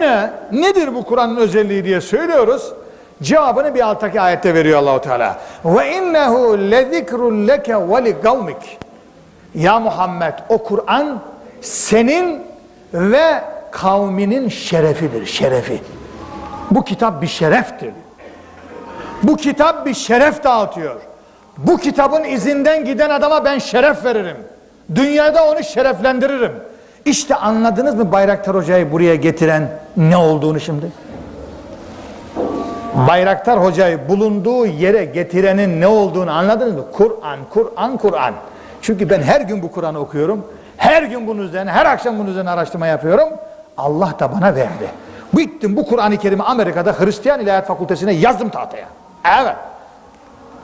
Ne? Nedir bu Kur'an'ın özelliği diye söylüyoruz. Cevabını bir alttaki ayette veriyor Allahu Teala. Ve innehu lezikrun leke ve li kavmik. Ya Muhammed o Kur'an senin ve kavminin şerefidir, şerefi. Bu kitap bir şereftir. Bu kitap bir şeref dağıtıyor. Bu kitabın izinden giden adama ben şeref veririm. Dünyada onu şereflendiririm. İşte anladınız mı Bayraktar Hoca'yı buraya getiren ne olduğunu şimdi? Bayraktar Hoca'yı bulunduğu yere getirenin ne olduğunu anladınız mı? Kur'an, Kur'an, Kur'an. Çünkü ben her gün bu Kur'an'ı okuyorum. Her gün bunun üzerine, her akşam bunun üzerine araştırma yapıyorum. Allah da bana verdi. Bittim bu Kur'an-ı Kerim'i Amerika'da Hristiyan İlahiyat Fakültesine yazdım tahtaya. Evet.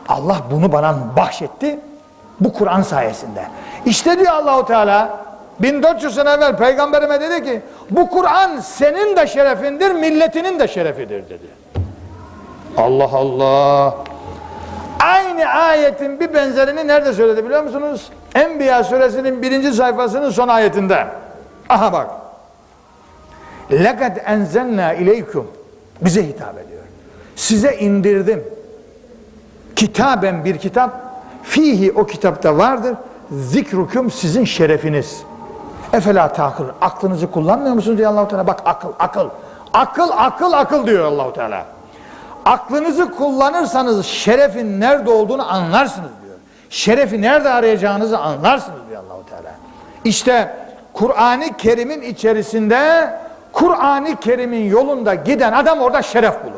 Allah bunu bana bahşetti. Bu Kur'an sayesinde. İşte diyor Allahu Teala 1400 sene evvel peygamberime dedi ki bu Kur'an senin de şerefindir, milletinin de şerefidir dedi. Allah Allah. Aynı ayetin bir benzerini nerede söyledi biliyor musunuz? Enbiya suresinin birinci sayfasının son ayetinde. Aha bak. Lekad enzelna ileykum. Bize hitap ediyor. Size indirdim. Kitaben bir kitap. Fihi o kitapta vardır. Zikrukum sizin şerefiniz. Efela takıl. Aklınızı kullanmıyor musunuz diyor Allahu Teala. Bak akıl, akıl. Akıl, akıl, akıl diyor Allahu Teala. Aklınızı kullanırsanız şerefin nerede olduğunu anlarsınız diyor. Şerefi nerede arayacağınızı anlarsınız diyor Allahu Teala. İşte Kur'an-ı Kerim'in içerisinde Kur'an-ı Kerim'in yolunda giden adam orada şeref bulur.